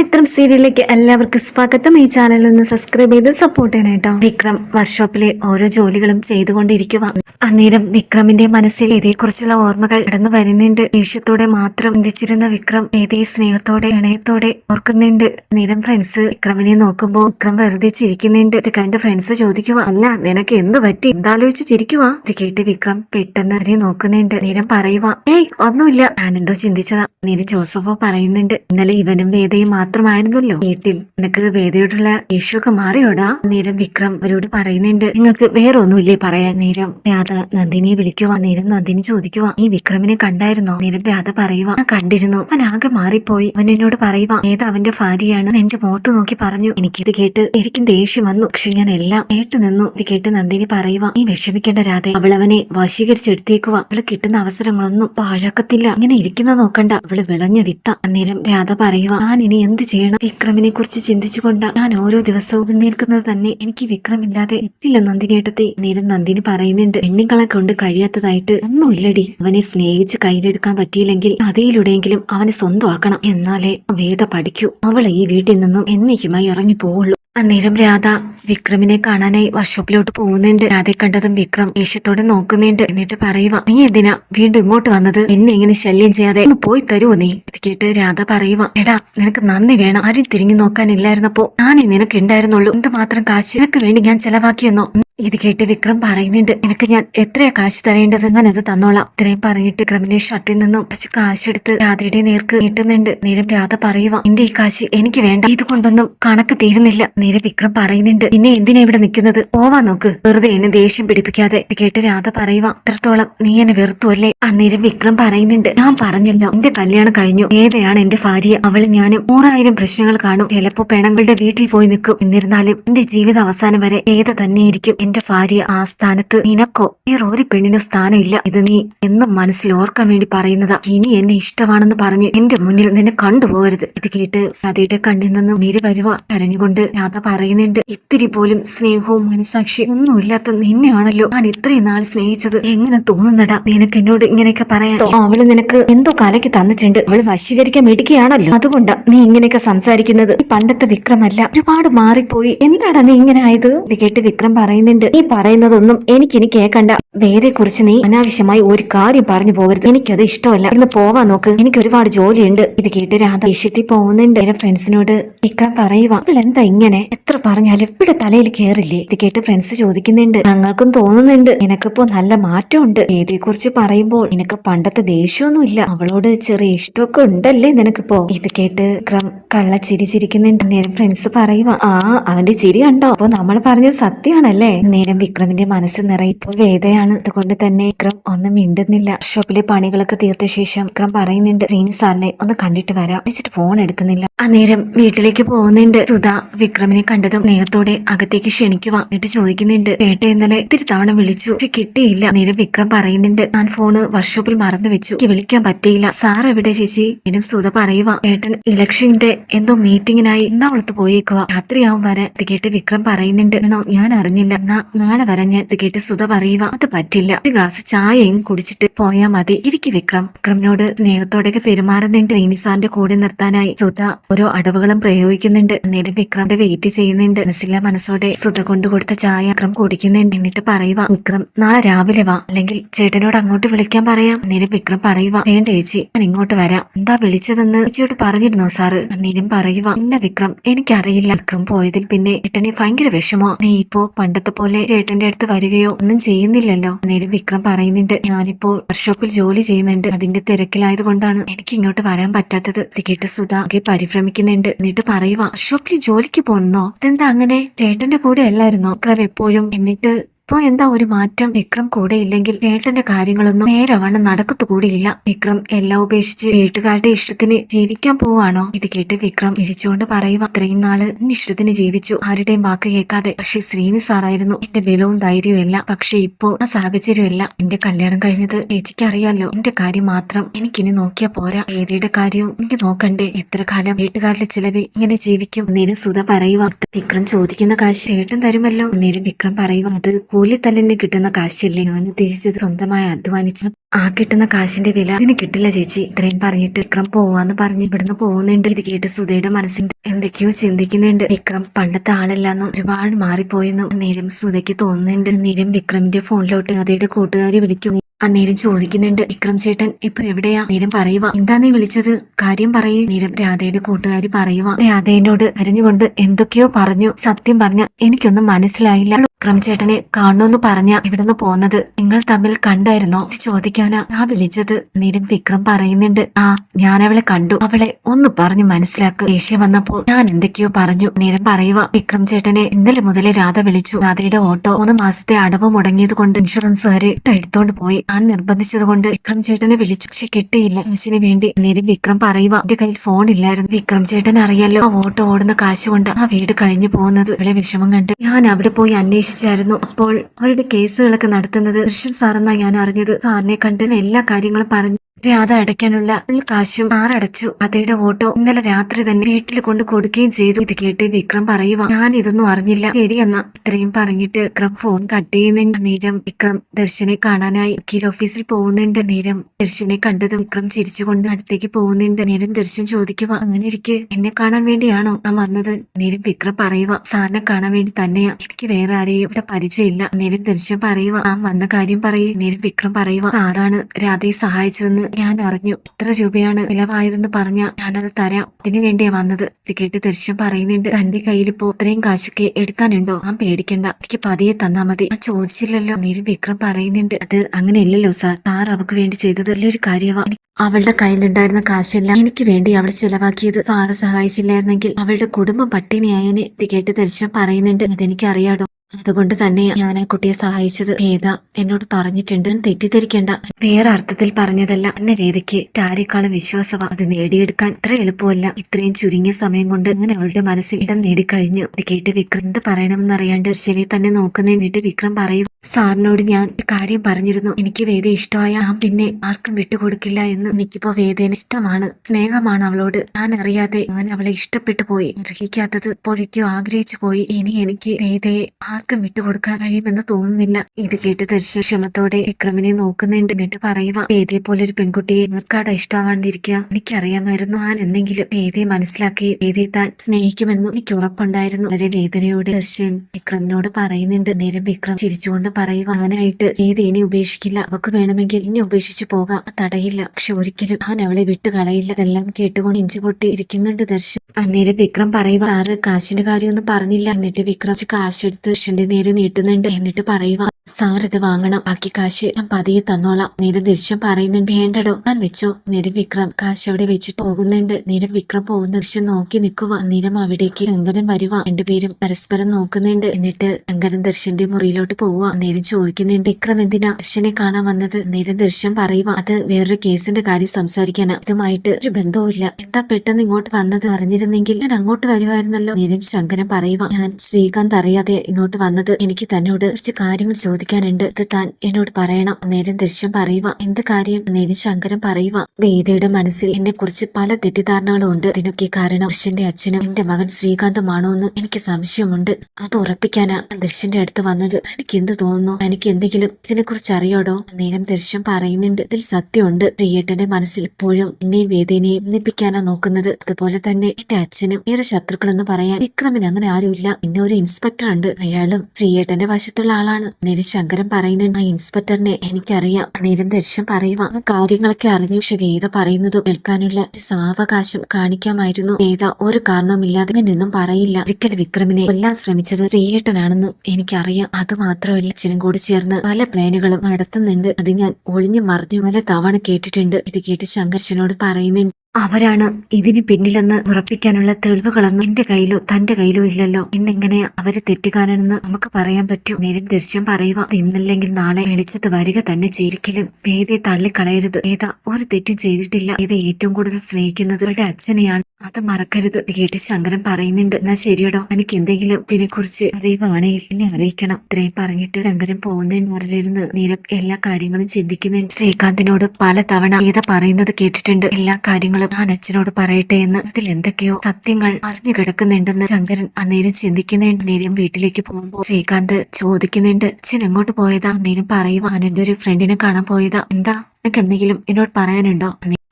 പവിത്രം സീരിയലിലേക്ക് എല്ലാവർക്കും സ്വാഗതം. ഈ ചാനൽ ഒന്ന് സബ്സ്ക്രൈബ് ചെയ്ത് സപ്പോർട്ട് ചെയ്യണം കേട്ടോ. വിക്രം വർക്ക്ഷോപ്പിലെ ഓരോ ജോലികളും ചെയ്തുകൊണ്ടിരിക്കുക അന്നേരം വിക്രമിന്റെ മനസ്സിൽ ഇതേക്കുറിച്ചുള്ള ഓർമ്മകൾ കടന്നു വരുന്നുണ്ട്. ദേഷ്യത്തോടെ മാത്രം ചിന്തിച്ചിരുന്ന വിക്രം ഏതേ സ്നേഹത്തോടെ ഇണയത്തോടെ ഓർക്കുന്നുണ്ട്. അന്നേരം ഫ്രണ്ട്സ് വിക്രമിനെ നോക്കുമ്പോൾ വിക്രം വെറുതെ ചിരിക്കുന്നുണ്ട്. ഇത് കണ്ട് ഫ്രണ്ട്സ് ചോദിക്കുക അല്ല നിനക്ക് എന്ത് പറ്റി? എന്താലോചിച്ച് ചിരിക്കുക ഇത് കേട്ട് വിക്രം പെട്ടെന്ന് അവരെ നോക്കുന്നുണ്ട്. നേരം പറയുക ഏയ് ഒന്നുമില്ല. ഞാനെന്തോ ചിന്തിച്ചതാ. നേരം ജോസഫോ പറയുന്നുണ്ട് ഇന്നലെ ഇവനും വേദയും മാത്രമായിരുന്നല്ലോ. വീട്ടിൽ നിനക്ക് വേദയോടുള്ള യേശുവൊക്കെ മാറിയോടാ? നേരം വിക്രം അവരോട് പറയുന്നുണ്ട്. നിങ്ങൾക്ക് വേറെ ഒന്നുമില്ലേ പറയാൻ? നേരം രാധ നന്ദിനിയെ വിളിക്കുക നേരം നന്ദിനി ചോദിക്കുവാ ഈ വിക്രമിനെ കണ്ടായിരുന്നോ? നേരം രാധ പറയുക ഞാൻ കണ്ടിരുന്നു. അവൻ ആകെ മാറിപ്പോയി. അവൻ എന്നോട് പറയുക ഏത് അവന്റെ ഭാര്യയാണ്? എന്റെ മുഖത്ത് നോക്കി പറഞ്ഞു. എനിക്കിത് കേട്ട് എനിക്കും ദേഷ്യം വന്നു. പക്ഷെ ഞാൻ എല്ലാം കേട്ട് നിന്നു. ഇത് കേട്ട് നന്ദിനി പറയുക നീ വിഷമിക്കേണ്ട രാധ. അവൾ അവനെ വശീകരിച്ചെടുത്തേക്കുക അവൾ കിട്ടുന്ന അവസരങ്ങളൊന്നും പാഴാക്കത്തില്ല. ഇങ്ങനെ ഇരിക്കുന്ന നോക്കണ്ട. അവൾ വിളഞ്ഞ വിത്ത. അന്നേരം രാധ പറയുക ഞാൻ ഇനി എന്ത് ചെയ്യണം? വിക്രമിനെ കുറിച്ച് ചിന്തിച്ചുകൊണ്ട് ഞാൻ ഓരോ ദിവസവും നിൽക്കുന്നത് തന്നെ എനിക്ക് വിക്രമില്ലാതെ എത്തില്ല നന്ദിനേട്ടത്തെ. നേരം നന്ദിനി പറയുന്നുണ്ട് പെണ്ണുങ്ങളെ കൊണ്ട് കഴിയാത്തതായിട്ട് ഒന്നുമില്ലടി. അവനെ സ്നേഹിച്ച് കയ്യിലെടുക്കാൻ പറ്റിയില്ലെങ്കിൽ അതിലൂടെയെങ്കിലും അവനെ സ്വന്തമാക്കണം. എന്നാലേ വേദ പഠിക്കൂ. അവളെ ഈ വീട്ടിൽ നിന്നും എന്നേക്കുമായി ഇറങ്ങി പോവുള്ളൂ അന്നേരം രാധ വിക്രമിനെ കാണാനായി വർക്ക്ഷോപ്പിലോട്ട് പോകുന്നുണ്ട്. രാധയെ കണ്ടതും വിക്രം ദേഷ്യത്തോടെ നോക്കുന്നുണ്ട്. എന്നിട്ട് പറയുക നീ എന്തിനാ വീണ്ടും ഇങ്ങോട്ട് വന്നത്? എന്നെ ഇങ്ങനെ ശല്യം ചെയ്യാതെ ഒന്ന് പോയി തരുമോ നീ? ഇത് കേട്ട് രാധ പറയുക എടാ നിനക്ക് നന്ദി വേണം. ആരും തിരിഞ്ഞു നോക്കാനില്ലായിരുന്നപ്പോ ഞാനേ നിനക്ക് ഉണ്ടായിരുന്നുള്ളൂ എന്തുമാത്രം കാശ് നിനക്ക് വേണ്ടി ഞാൻ ചെലവാക്കിയെന്നോ? ഇത് കേട്ട് വിക്രം പറയുന്നുണ്ട് എനിക്ക് ഞാൻ എത്രയാ കാശ് തരേണ്ടത്? ഞാൻ അത് തന്നോളാം. ഇത്രയും പറഞ്ഞിട്ട് വിക്രമിനെ ഷർട്ടിൽ നിന്നും കുറച്ച് കാശ് എടുത്ത് രാധയുടെ നേർക്ക് നീട്ടുന്നുണ്ട്. നേരം രാധ പറയുക എന്റെ ഈ കാശ് എനിക്ക് വേണ്ട. ഇതുകൊണ്ടൊന്നും കണക്ക് തീരുന്നില്ല. നേരെ വിക്രം പറയുന്നുണ്ട് പിന്നെ എന്തിനാ ഇവിടെ നിൽക്കുന്നത്? പോവാൻ നോക്ക്. വെറുതെ എന്നെ ദേഷ്യം പിടിപ്പിക്കാതെ. കേട്ട് രാധ പറയുക അത്രത്തോളം നീ എന്നെ വെറുത്തു അല്ലേ? അന്നേരം വിക്രം പറയുന്നുണ്ട് ഞാൻ പറഞ്ഞല്ലോ എന്റെ കല്യാണം കഴിഞ്ഞു. ഏതയാണ് എന്റെ ഭാര്യ? അവൾ ഞാനും നൂറായിരം പ്രശ്നങ്ങൾ കാണും. ചിലപ്പോ പെണങ്ങളുടെ വീട്ടിൽ പോയി നിൽക്കും. എന്നിരുന്നാലും എന്റെ ജീവിത അവസാനം വരെ ഏത തന്നെയായിരിക്കും എന്റെ ഭാര്യ? ആ സ്ഥാനത്ത് നിനക്കോ? വേറെ ഒരു പെണ്ണിന് സ്ഥാനമില്ല. ഇത് നീ എന്നും മനസ്സിൽ ഓർക്കാൻ വേണ്ടി പറയുന്നതാ. ഇനി എന്നെ ഇഷ്ടമാണെന്ന് പറഞ്ഞ് എന്റെ മുന്നിൽ നിന്നെ കണ്ടുപോകരുത്. ഇത് കേട്ട് രാധയുടെ കണ്ണിൽ നിന്നും നീര് വരുക കരഞ്ഞുകൊണ്ട് പറയുന്നുണ്ട്. ഇത്തിരി പോലും സ്നേഹവും മനസാക്ഷി ഒന്നും ഇല്ലാത്ത നിന്നെയാണല്ലോ ഞാൻ ഇത്രയും നാൾ സ്നേഹിച്ചത്. എങ്ങനെ തോന്നുന്നടാ? നിനക്ക് എന്നോട് ഇങ്ങനെയൊക്കെ പറയാൻ അവൾ നിനക്ക് എന്തോ കലയ്ക്ക് തന്നിട്ടുണ്ട്. അവൾ വശീകരിക്കാൻ മേടിക്കുകയാണല്ലോ അതുകൊണ്ടാ നീ ഇങ്ങനെയൊക്കെ സംസാരിക്കുന്നത്. ഈ പണ്ടത്തെ വിക്രമല്ല ഒരുപാട് മാറിപ്പോയി. എന്താടാ നീ ഇങ്ങനെ ആയത്? ഇത് കേട്ട് വിക്രം പറയുന്നുണ്ട്. നീ പറയുന്നതൊന്നും എനിക്കിനി കേക്കണ്ട വേദയെ കുറിച്ച് നീ അനാവശ്യമായി ഒരു കാര്യം പറഞ്ഞു പോകരുത്. എനിക്കത് ഇഷ്ടമല്ല. ഇന്ന് പോവാൻ നോക്ക്. എനിക്ക് ഒരുപാട് ജോലിയുണ്ട്. ഇത് കേട്ട് രാധ ദേഷ്യത്തിൽ പോകുന്നുണ്ട്. എന്റെ ഫ്രണ്ട്സിനോട് വിക്രം പറയുക അവൾ എന്താ ഇങ്ങനെ? എത്ര പറഞ്ഞാലും ഇവിടെ തലയിൽ കേറില്ലേ? ഇത് കേട്ട് ഫ്രണ്ട്സ് ചോദിക്കുന്നുണ്ട്. ഞങ്ങൾക്കും തോന്നുന്നുണ്ട്. നിനക്കിപ്പോ നല്ല മാറ്റമുണ്ട്. ഏതിയെ കുറിച്ച് പറയുമ്പോൾ നിനക്ക് പണ്ടത്തെ ദേഷ്യമൊന്നുമില്ല. അവളോട് ചെറിയ ഇഷ്ടമൊക്കെ ഉണ്ടല്ലേ നിനക്കിപ്പോ? ഇത് കേട്ട് വിക്രം കള്ള ചിരി ചിരിക്കുന്നുണ്ട്. നേരം ഫ്രണ്ട്സ് പറയുക ആ അവന്റെ ചിരി കണ്ടോ? അപ്പൊ നമ്മൾ പറഞ്ഞത് സത്യമാണല്ലേ? നേരം വിക്രമിന്റെ മനസ്സ് നിറയിപ്പോൾ വേദയാണ് അതുകൊണ്ട് തന്നെ വിക്രം ഒന്നും മിണ്ടുന്നില്ല. ഷോപ്പിലെ പണികളൊക്കെ തീർത്ത ശേഷം വിക്രം പറയുന്നുണ്ട് ശ്രീനി സാറിനെ ഒന്ന് കണ്ടിട്ട് വരാം. എന്നിട്ട് ഫോൺ എടുക്കുന്നില്ല. അന്നേരം വീട്ടിലേക്ക് പോകുന്നുണ്ട്. സുധ വിക്രമിനെ കണ്ടതും നേഹത്തോടെ അകത്തേക്ക് ക്ഷണിക്കുക എന്നിട്ട് ചോദിക്കുന്നുണ്ട് ഏട്ട ഇന്നലെ ഇത്തിരി തവണ വിളിച്ചു. പക്ഷെ കിട്ടിയില്ല. നേരം വിക്രം പറയുന്നുണ്ട് ഞാൻ ഫോണ് വർക്ക്ഷോപ്പിൽ മറന്നു വെച്ചു. എനിക്ക് വിളിക്കാൻ പറ്റിയില്ല. സാർ എവിടെ ചേച്ചി? എന്നും സുധ പറയുക ഏട്ടൻ ഇലക്ഷന്റെ എന്തോ മീറ്റിംഗിനായി എറണാകുളത്ത് പോയേക്കുക രാത്രിയാവും വരെ. ഇത് കേട്ട് വിക്രം പറയുന്നുണ്ട് എന്നോ ഞാൻ അറിഞ്ഞില്ല. എന്നാ നാളെ വരെ ഞാൻ. ഇത് കേട്ട് സുധ പറയുക അത് പറ്റില്ല. ഒരു ഗ്ലാസ് ചായയും കുടിച്ചിട്ട് പോയാ മതി. ഇരിക്കും വിക്രം. വിക്രമിനോട് സ്നേഹത്തോടെയൊക്കെ പെരുമാറുന്നുണ്ട്. റീനിസാറിന്റെ കൂടെ നിർത്താനായി സുധ ഓരോ അടവുകളും പ്രയോഗിക്കുന്നുണ്ട് അന്നേരം വിക്രമിന്റെ വെയിറ്റ് ചെയ്യുന്നുണ്ട്. മനസ്സില്ല മനസ്സോടെ സുധ കൊണ്ടു കൊടുത്ത ചായ വിക്രം കുടിക്കുന്നുണ്ട്. എന്നിട്ട് പറയുക വിക്രം നാളെ രാവിലെ വാ. അല്ലെങ്കിൽ ചേട്ടനോട് അങ്ങോട്ട് വിളിക്കാൻ പറയാം. അന്നേരം വിക്രം പറയുക വേണ്ട ചേച്ചി ഞാൻ ഇങ്ങോട്ട് വരാം. എന്താ വിളിച്ചതെന്ന് ചേച്ചിയോട് പറഞ്ഞിരുന്നോ സാറ്? അന്നേരം പറയുക ഇല്ല വിക്രം എനിക്കറിയില്ല. വിക്രം പോയതിൽ പിന്നെ ചേട്ടനെ ഭയങ്കര വിഷമോ നീ ഇപ്പോ പണ്ടത്തെ പോലെ ചേട്ടന്റെ അടുത്ത് വരികയോ ഒന്നും ചെയ്യുന്നില്ലല്ലോ? അന്നേരം വിക്രം പറയുന്നുണ്ട് ഞാനിപ്പോൾ വർക്ക്ഷോപ്പിൽ ജോലി ചെയ്യുന്നുണ്ട്. അതിന്റെ തിരക്കിലായത് കൊണ്ടാണ് എനിക്ക് ഇങ്ങോട്ട് വരാൻ പറ്റാത്തത്. കേട്ട് സുധ ആകെ പരിഭ്രമിക്കുന്നുണ്ട്. എന്നിട്ട് പറയുക അശോക് ജോലിക്ക് പോന്നോ എന്താ അങ്ങനെ? ചേട്ടന്റെ കൂടെ അല്ലായിരുന്നോ? വിക്രം എപ്പോഴും എന്നിട്ട് ഇപ്പൊ എന്താ ഒരു മാറ്റം? വിക്രം കൂടെ ഇല്ലെങ്കിൽ ചേട്ടന്റെ കാര്യങ്ങളൊന്നും നേരവണ്ണം നടക്കത്തു കൂടിയില്ല. വിക്രം എല്ലാം ഉപേക്ഷിച്ച് വീട്ടുകാരുടെ ഇഷ്ടത്തിന് ജീവിക്കാൻ പോവാണോ? ഇത് കേട്ട് വിക്രം ചിരിച്ചുകൊണ്ട് പറയുക അത്രയും നാൾ ഇഷ്ടത്തിന് ജീവിച്ചു. ആരുടെയും വാക്ക് കേൾക്കാതെ. പക്ഷെ ശ്രീനി സാറായിരുന്നു എന്റെ ബലവും ധൈര്യവും എല്ലാം. പക്ഷെ ഇപ്പോൾ ആ സാഹചര്യമല്ല എന്റെ കല്യാണം കഴിഞ്ഞത് ചേച്ചിക്ക് അറിയാലോ എന്റെ കാര്യം മാത്രം എനിക്കിനി നോക്കിയാ പോരാ. ഏതയുടെ കാര്യവും എനിക്ക് നോക്കണ്ടേ. എത്ര കാലം വീട്ടുകാരുടെ ചിലവിൽ ഇങ്ങനെ ജീവിക്കും? നേരം സുധ പറയുക വിക്രം ചോദിക്കുന്ന കാശ് ചേട്ടൻ തരുമല്ലോ. നേരം വിക്രം പറയുക അത് കൂലിത്തല്ലിന് കിട്ടുന്ന കാശില്ലേ? എന്ന് തിരിച്ചത് സ്വന്തമായി അധ്വാനിച്ച് ആ കിട്ടുന്ന കാശിന്റെ വില ഇതിന് കിട്ടില്ല ചേച്ചി. ഇത്രയും പറഞ്ഞിട്ട് വിക്രം പോവാന്ന് പറഞ്ഞ് ഇവിടുന്ന് പോകുന്നുണ്ട്. ഇത് കേട്ട് സുധയുടെ മനസ്സിൽ എന്തൊക്കെയോ ചിന്തിക്കുന്നുണ്ട്. വിക്രം പണ്ടത്തെ ആളല്ലാന്ന് ഒരുപാട് മാറിപ്പോയെന്നും നേരം സുധയ്ക്ക് തോന്നുന്നുണ്ട്. നേരം വിക്രമിന്റെ ഫോണിലോട്ട് അതയുടെ കൂട്ടുകാരി വിളിക്കും അന്നേരം ചോദിക്കുന്നുണ്ട് വിക്രം ചേട്ടൻ ഇപ്പൊ എവിടെയാ? നേരം പറയുക എന്താ നീ വിളിച്ചത്? കാര്യം പറയേ. നേരം രാധയുടെ കൂട്ടുകാരി പറയുക രാധേനോട് കരഞ്ഞുകൊണ്ട് എന്തൊക്കെയോ പറഞ്ഞു. സത്യം പറഞ്ഞ എനിക്കൊന്നും മനസ്സിലായില്ല. വിക്രം ചേട്ടനെ കാണുമെന്ന് പറഞ്ഞ ഇവിടുന്ന് പോന്നത് നിങ്ങൾ തമ്മിൽ കണ്ടായിരുന്നോ? ഇത് ചോദിക്കാനാ ആ വിളിച്ചത്. നേരം വിക്രം പറയുന്നുണ്ട്. ആ ഞാൻ അവളെ കണ്ടു. അവളെ ഒന്ന് പറഞ്ഞു മനസ്സിലാക്കുക ദേഷ്യം വന്നപ്പോൾ ഞാൻ എന്തൊക്കെയോ പറഞ്ഞു. നേരം പറയുക വിക്രം ചേട്ടനെ ഇന്നലെ മുതലേ രാധ വിളിച്ചു. രാധയുടെ ഓട്ടോ മൂന്ന് മാസത്തെ അടവ് മുടങ്ങിയത് കൊണ്ട് ഇൻഷുറൻസുകാര് എടുത്തോണ്ട് പോയി. ഞാൻ നിർബന്ധിച്ചത് കൊണ്ട് വിക്രം ചേട്ടനെ വിളിച്ചു. പക്ഷെ കിട്ടിയില്ല. കാശിന് വേണ്ടി നേരം വിക്രം പറയുക എന്റെ കയ്യിൽ ഫോൺ ഇല്ലായിരുന്നു. വിക്രം ചേട്ടൻ അറിയാലോ ആ ഓട്ടോ ഓടുന്ന കാശ് കൊണ്ട് ആ വീട് കഴിഞ്ഞു പോകുന്നത്. ഇവിടെ വിഷമം കണ്ട് ഞാൻ അവിടെ പോയി അന്വേഷിച്ചായിരുന്നു. അപ്പോൾ അവരുടെ കേസുകളൊക്കെ നടത്തുന്നത് കൃഷ്ണൻ സാറെന്നാ ഞാൻ അറിഞ്ഞത് സാറിനെ കണ്ടതിന് എല്ലാ കാര്യങ്ങളും പറഞ്ഞു. രാധ അടയ്ക്കാനുള്ള കാശും ആറടച്ചു. അതയുടെ ഓട്ടോ ഇന്നലെ രാത്രി തന്നെ വീട്ടിൽ കൊണ്ട് കൊടുക്കുകയും ചെയ്തു. ഇത് കേട്ട് വിക്രം പറയുക ഞാൻ ഇതൊന്നും അറിഞ്ഞില്ല. ശരിയെന്നാ ഇത്രയും പറഞ്ഞിട്ട് വിക്രം ഫോൺ കട്ട് ചെയ്യുന്നുണ്ട് നേരം വിക്രം ദർശനെ കാണാനായി വക്കീൽ ഓഫീസിൽ പോകുന്നുണ്ട് നേരം ദർശനെ കണ്ടത് വിക്രം ചിരിച്ചുകൊണ്ട് അടുത്തേക്ക് പോകുന്നുണ്ട് നേരം ദർശൻ ചോദിക്കുക അങ്ങനെ ഇരിക്കെ. എന്നെ കാണാൻ വേണ്ടിയാണോ ഞാൻ വന്നത്? നേരം വിക്രം പറയുക സാറിനെ കാണാൻ വേണ്ടി തന്നെയാ. എനിക്ക് വേറെ ആരെയും ഇവിടെ പരിചയമില്ല. നേരം ദർശൻ പറയുക ആ വന്ന കാര്യം പറയും. നേരം വിക്രം പറയുക സാറാണ് രാധയെ സഹായിച്ചതെന്ന് ഞാൻ അറിഞ്ഞു. എത്ര രൂപയാണ് വിലവായതെന്ന് പറഞ്ഞ ഞാനത് തരാം. ഇതിനു വേണ്ടിയാ വന്നത്. ഇത് കേട്ട് ദൃശ്യം പറയുന്നുണ്ട്. തന്റെ കയ്യിലിപ്പോ ഇത്രയും കാശൊക്കെ എടുക്കാനുണ്ടോ? ഞാൻ പേടിക്കണ്ട. എനിക്ക് പതിയെ തന്നാ മതി. ഞാൻ ചോദിച്ചില്ലല്ലോ. നേരം വിക്രം പറയുന്നുണ്ട്. അത് അങ്ങനെയല്ലല്ലോ സാർ. സാർ അവക്ക് വേണ്ടി ചെയ്തത് വലിയൊരു കാര്യമാണ് അവളുടെ കയ്യിലുണ്ടായിരുന്ന കാശെല്ലാം എനിക്ക് വേണ്ടി അവൾ ചിലവാക്കിയത്. സാറ് സഹായിച്ചില്ലായിരുന്നെങ്കിൽ അവളുടെ കുടുംബം പട്ടിണിയായനെ. ഇത് കേട്ട് ദർശനം പറയുന്നുണ്ട്. അതെനിക്ക് അറിയാടോ അതുകൊണ്ട് തന്നെ ഞാൻ ആ കുട്ടിയെ സഹായിച്ചത് വേദ എന്നോട് പറഞ്ഞിട്ടുണ്ട്. തെറ്റിദ്ധരിക്കേണ്ട. വേറെ അർത്ഥത്തിൽ പറഞ്ഞതല്ല. എന്നെ വേദയ്ക്ക് ആരെക്കാളും വിശ്വാസവ. അത് നേടിയെടുക്കാൻ ഇത്ര എളുപ്പമല്ല. ഇത്രയും ചുരുങ്ങിയ സമയം കൊണ്ട് അങ്ങനെ അവളുടെ മനസ്സിൽ ഇടം നേടിക്കഴിഞ്ഞു. അത് കേട്ട് വിക്രം എന്ത് പറയണമെന്നറിയാണ്ട് ശനി തന്നെ നോക്കുന്നതിനിട്ട് വിക്രം പറയും സാറിനോട് ഞാൻ ഒരു കാര്യം പറഞ്ഞിരുന്നു. എനിക്ക് വേദ ഇഷ്ടമായ ഞാൻ പിന്നെ ആർക്കും വിട്ടുകൊടുക്കില്ല എന്ന് എനിക്കിപ്പോ വേദന ഇഷ്ടമാണ്. സ്നേഹമാണ് അവളോട്. ഞാൻ അറിയാതെ ഞാൻ അവളെ ഇഷ്ടപ്പെട്ടു പോയി. ഗ്രഹിക്കാത്തത് ഇപ്പോഴേക്കോ ആഗ്രഹിച്ചു പോയി. ഇനി എനിക്ക് വേദയെ ആർക്കും വിട്ടുകൊടുക്കാൻ കഴിയുമെന്ന് തോന്നുന്നില്ല. ഇത് കേട്ട് ദർശന ക്ഷമത്തോടെ വിക്രമിനെ നോക്കുന്നുണ്ട്. എന്നിട്ട് പറയുക പേദയെ പോലെ ഒരു പെൺകുട്ടിയെ ഇവർക്കാടെ ഇഷ്ടമാവാണ്ടിരിക്കുക? എനിക്കറിയാമായിരുന്നു ഞാൻ എന്തെങ്കിലും പേദയെ മനസ്സിലാക്കി പേദയെ താൻ സ്നേഹിക്കുമെന്നും എനിക്ക് ഉറപ്പുണ്ടായിരുന്നു. വളരെ വേദനയോടെ ദർശൻ വിക്രമിനോട് പറയുന്നുണ്ട്. നേരം വിക്രം ചിരിച്ചുകൊണ്ട് പറയുക അവനായിട്ട് വേദ ഇനി ഉപേക്ഷിക്കില്ല. അവക്ക് വേണമെങ്കിൽ ഇനി ഉപേക്ഷിച്ചു പോകാം. തടയില്ല. പക്ഷെ ഒരിക്കലും അവൻ അവളെ വിട്ടു കളയില്ല ഇതെല്ലാം കേട്ടുകൊണ്ട് ഇഞ്ചു പൊട്ടി ഇരിക്കുന്നുണ്ട് ദർശൻ. അന്നേരം വിക്രം പറയുക ആറ് കാശിന്റെ കാര്യമൊന്നും പറഞ്ഞില്ല. എന്നിട്ട് വിക്രം കാശെടുത്ത് ദർശന്റെ നേരെ നീട്ടുന്നുണ്ട് എന്നിട്ട് പറയുക സാർ ഇത് വാങ്ങണം. ബാക്കി കാശ് ഞാൻ പതിയെ തന്നോളാം. നേരം തിരിച്ചും പറയുന്നുണ്ട്. വേണ്ടടോ. ഞാൻ വെച്ചോ. നിരവിക്രം കാശ് അവിടെ വെച്ചിട്ട് പോകുന്നുണ്ട്. നേരം വിക്രം പോകുന്ന ദൃശ്യം നോക്കി നിൽക്കുക നിരം അവിടേക്ക് ശങ്കരൻ വരുക രണ്ടുപേരും പരസ്പരം നോക്കുന്നുണ്ട്. എന്നിട്ട് ശങ്കരൻ ദർശന്റെ മുറിയിലോട്ട് പോവുക നേരം ചോദിക്കുന്നുണ്ട് വിക്രം എന്തിനാ ദർശനെ കാണാൻ വന്നത്? നേരം ദൃശ്യം പറയുക അത് വേറൊരു കേസിന്റെ കാര്യം സംസാരിക്കാനാ. ഇതുമായിട്ട് ഒരു ബന്ധവുമില്ല. എന്താ പെട്ടെന്ന് ഇങ്ങോട്ട് വന്നത്? അറിഞ്ഞിരുന്നെങ്കിൽ ഞാൻ അങ്ങോട്ട് വരുമായിരുന്നല്ലോ നേരം ശങ്കരൻ പറയുക ഞാൻ ശ്രീകാന്ത് അറിയാതെ ഇങ്ങോട്ട് വന്നത്. എനിക്ക് തന്നോട് കുറച്ച് കാര്യങ്ങൾ ചോദിക്കാനുണ്ട്. ഇത് താൻ എന്നോട് പറയണം. നേരം ദൃശ്യം പറയുക. എന്ത് കാര്യം? നേരം ശങ്കരൻ പറയുക. വേദയുടെ മനസ്സിൽ എന്നെ കുറിച്ച് പല തെറ്റിദ്ധാരണകളും ഉണ്ട് ഇതിനൊക്കെ കാരണം ദൃശ്യന്റെ അച്ഛനും എന്റെ മകൻ ശ്രീകാന്തുമാണോ എന്ന് എനിക്ക് സംശയമുണ്ട്. അത് ഉറപ്പിക്കാനാ ദൃശ്യന്റെ അടുത്ത് വന്നത്. എനിക്ക് എന്ത് തോന്നുന്നു? എനിക്ക് എന്തെങ്കിലും ഇതിനെ കുറിച്ച് അറിയോടോ? നേരം ദൃശ്യം പറയുന്നുണ്ട്. ഇതിൽ സത്യമുണ്ട്. ശ്രീയേട്ടന്റെ മനസ്സിൽ ഇപ്പോഴും എന്നെയും വേദനയും ഒന്നിപ്പിക്കാനാ നോക്കുന്നത്. അതുപോലെ തന്നെ എന്റെ അച്ഛനും ഏറെ ശത്രുക്കളെന്ന് പറയാൻ വിക്രമിന് അങ്ങനെ ആരുമില്ല. പിന്നെ ഒരു ഇൻസ്പെക്ടർ ഉണ്ട്. അയാളും ശ്രീയേട്ടന്റെ വശത്തുള്ള ആളാണ്. നേരം ശങ്കരൻ പറയുന്നുണ്ട്. ആ ഇൻസ്പെക്ടറിനെ എനിക്കറിയാം. നേരം ദർശനം പറയുക ആ കാര്യങ്ങളൊക്കെ അറിഞ്ഞു. പക്ഷെ വേദ പറയുന്നത് കേൾക്കാനുള്ള സാവകാശം കാണിക്കാമായിരുന്നു. വേദ ഒരു കാരണവുമില്ലാതെ ഇങ്ങനെയൊന്നും പറയില്ല. ഒരിക്കൽ വിക്രമിനെ കൊല്ലാൻ ശ്രമിച്ചത് ശ്രീയേട്ടനാണെന്ന് എനിക്കറിയാം. അത് മാത്രമല്ല അച്ഛനും കൂടി ചേർന്ന് പല പ്ലാനുകളും നടത്തുന്നുണ്ട്. അത് ഞാൻ ഒളിഞ്ഞു മറിഞ്ഞു പല തവണ കേട്ടിട്ടുണ്ട്. ഇത് കേട്ട് ശങ്കർശനോട് പറയുന്നുണ്ട്. അവരാണ് ഇതിന് പിന്നിലെന്ന് ഉറപ്പിക്കാനുള്ള തെളിവുകളൊന്നും എന്റെ കയ്യിലോ തന്റെ കയ്യിലോ ഇല്ലല്ലോ. ഇന്നെങ്ങനെ അവർ തെറ്റുകാരനെന്ന് നമുക്ക് പറയാൻ പറ്റൂ? നേരം ദൃശ്യം പറയുക ഇന്നല്ലെങ്കിൽ നാളെ വെളിച്ചത്ത് വരിക തന്നെ ചെയ്തിരിക്കലും. വേദയെ തള്ളിക്കളയരുത്. വേദ ഒരു തെറ്റും ചെയ്തിട്ടില്ല. വേദ ഏറ്റവും കൂടുതൽ സ്നേഹിക്കുന്നത് അവളുടെ അച്ഛനെയാണ്. അത് മറക്കരുത്. ഇത് കേട്ട് ശങ്കരൻ പറയുന്നുണ്ട് എന്നാ ശരിയടോ. എനിക്ക് എന്തെങ്കിലും ഇതിനെക്കുറിച്ച് അറിയുവാണെങ്കിൽ എന്നെ അറിയിക്കണം. ഇത്രയും പറഞ്ഞിട്ട് ശങ്കരൻ പോകുന്നതിന് മുറിലിരുന്ന് നീരം എല്ലാ കാര്യങ്ങളും ചിന്തിക്കുന്നുണ്ട്. ശ്രീകാന്തിനോട് പല തവണ ഗീത പറയുന്നത് കേട്ടിട്ടുണ്ട്. എല്ലാ കാര്യങ്ങളും കാര്യങ്ങളും ഞാൻ അച്ഛനോട് പറയട്ടെ എന്ന് അതിൽ എന്തൊക്കെയോ സത്യങ്ങൾ അറിഞ്ഞു കിടക്കുന്നുണ്ടെന്ന് ശങ്കരൻ അന്നേരം ചിന്തിക്കുന്നുണ്ട്. നേരം വീട്ടിലേക്ക് പോകുമ്പോൾ ശ്രീകാന്ത് ചോദിക്കുന്നുണ്ട്. അച്ഛൻ എങ്ങോട്ട് പോയതാ? അന്നേരം പറയുവാൻ എന്റെ ഒരു ഫ്രണ്ടിനെ കാണാൻ പോയതാ. എന്താ? നിനക്ക് എന്തെങ്കിലും എന്നോട് പറയാനുണ്ടോ?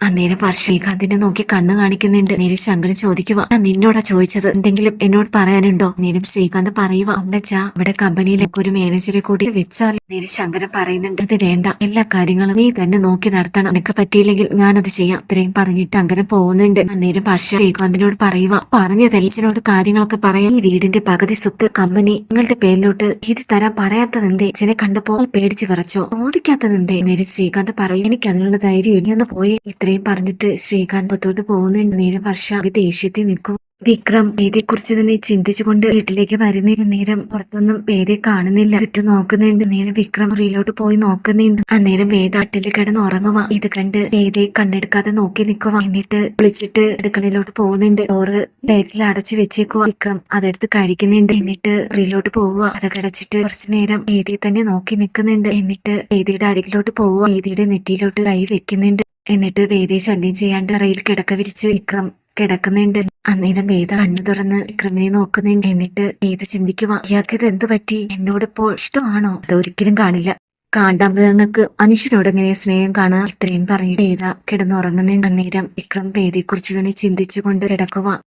അന്നേരം വർഷ അതിനെ നോക്കി കണ്ണു കാണിക്കുന്നുണ്ട്. നേരം ശങ്കരൻ ചോദിക്കുക ഞാൻ നിന്നോടാ ചോദിച്ചത് എന്തെങ്കിലും എന്നോട് പറയാനുണ്ടോ? നേരം ശ്രീകാന്ത് പറയുക അല്ലച്ചാ ഇവിടെ കമ്പനിയിലേക്ക് ഒരു മാനേജറെ കൂടി വെച്ചാൽ നേരം ശങ്കരൻ പറയുന്നുണ്ട് അത് വേണ്ട എല്ലാ കാര്യങ്ങളും നീ തന്നെ നോക്കി നടത്തണം. നിനക്ക് പറ്റിയില്ലെങ്കിൽ ഞാനത് ചെയ്യാം. ഇത്രയും പറഞ്ഞിട്ട് അങ്ങനെ പോകുന്നുണ്ട്. അന്നേരം വർഷ ശ്രീകാന്തിനോട് പറയുക പറഞ്ഞതല്ലിച്ചനോട് കാര്യങ്ങളൊക്കെ പറയാം. ഈ വീടിന്റെ പകുതി സ്വത്ത് കമ്പനി നിങ്ങളുടെ പേരിലോട്ട് ഇത് തരാൻ പറയാത്തതെന്തേ? അച്ഛനെ കണ്ടപ്പോൾ പേടിച്ച് വിറച്ചോ? ചോദിക്കാത്തതെന്തേ? നേരെ ശ്രീകാന്ത് പറയും എനിക്ക് അതിനുള്ള ധൈര്യം ഇനിയൊന്ന് പോയി ഇത്രയും പറഞ്ഞിട്ട് ശ്രീകാന്ത് പുറത്തോട്ട് പോകുന്നുണ്ട് നേരം വർഷ ആകെ ദേഷ്യത്തിൽ നിൽക്കും. വിക്രം വേദിയെക്കുറിച്ച് തന്നെ ചിന്തിച്ചുകൊണ്ട് വീട്ടിലേക്ക് വരുന്ന നേരം പുറത്തൊന്നും വേദിയെ കാണുന്നില്ല. ചുറ്റും നോക്കുന്നുണ്ട് നേരം വിക്രം മുറിയിലോട്ട് പോയി നോക്കുന്നുണ്ട്. അന്നേരം വേദ അട്ടിൽ കിടന്ന് ഉറങ്ങുക ഇത് കണ്ട് വേദിയെ കണ്ണെടുക്കാതെ നോക്കി നിൽക്കുക എന്നിട്ട് വിളിച്ചിട്ട് അടുക്കളയിലോട്ട് പോകുന്നുണ്ട്. ചോറ് പ്ലേറ്റിൽ അടച്ചു വെച്ചേക്കുക വിക്രം അതെടുത്ത് കഴിക്കുന്നുണ്ട്. എന്നിട്ട് മുറിയിലോട്ട് പോവുക അത് കടച്ചിട്ട് കുറച്ചു നേരം വേദിയെ തന്നെ നോക്കി നിൽക്കുന്നുണ്ട്. എന്നിട്ട് വേദിയുടെ അരികിലോട്ട് പോവുക വേദിയുടെ നെറ്റിയിലോട്ട് കൈ വെക്കുന്നുണ്ട്. എന്നിട്ട് വേദയെ ശല്യം ചെയ്യാണ്ട് റെയിൽ കിടക്ക വിരിച്ച് വിക്രം കിടക്കുന്നുണ്ട്. അന്നേരം വേദ കണ്ണു തുറന്ന് വിക്രമിനെ നോക്കുന്നുണ്ട്. എന്നിട്ട് വേദ ചിന്തിക്കുക ഇയാൾക്ക് ഇത് എന്ത് പറ്റി? എന്നോട് ഇപ്പോൾ ഇഷ്ടമാണോ? അതൊരിക്കലും കാണില്ല. കാണ്ടാമൃഗങ്ങൾക്ക് മനുഷ്യനോട് എങ്ങനെ സ്നേഹം കാണുക? ഇത്രയും പറഞ്ഞ് വേദ കിടന്നുറങ്ങുന്നുണ്ട്. അന്നേരം വിക്രം വേദയെ കുറിച്ച് തന്നെ ചിന്തിച്ചുകൊണ്ട് കിടക്കുക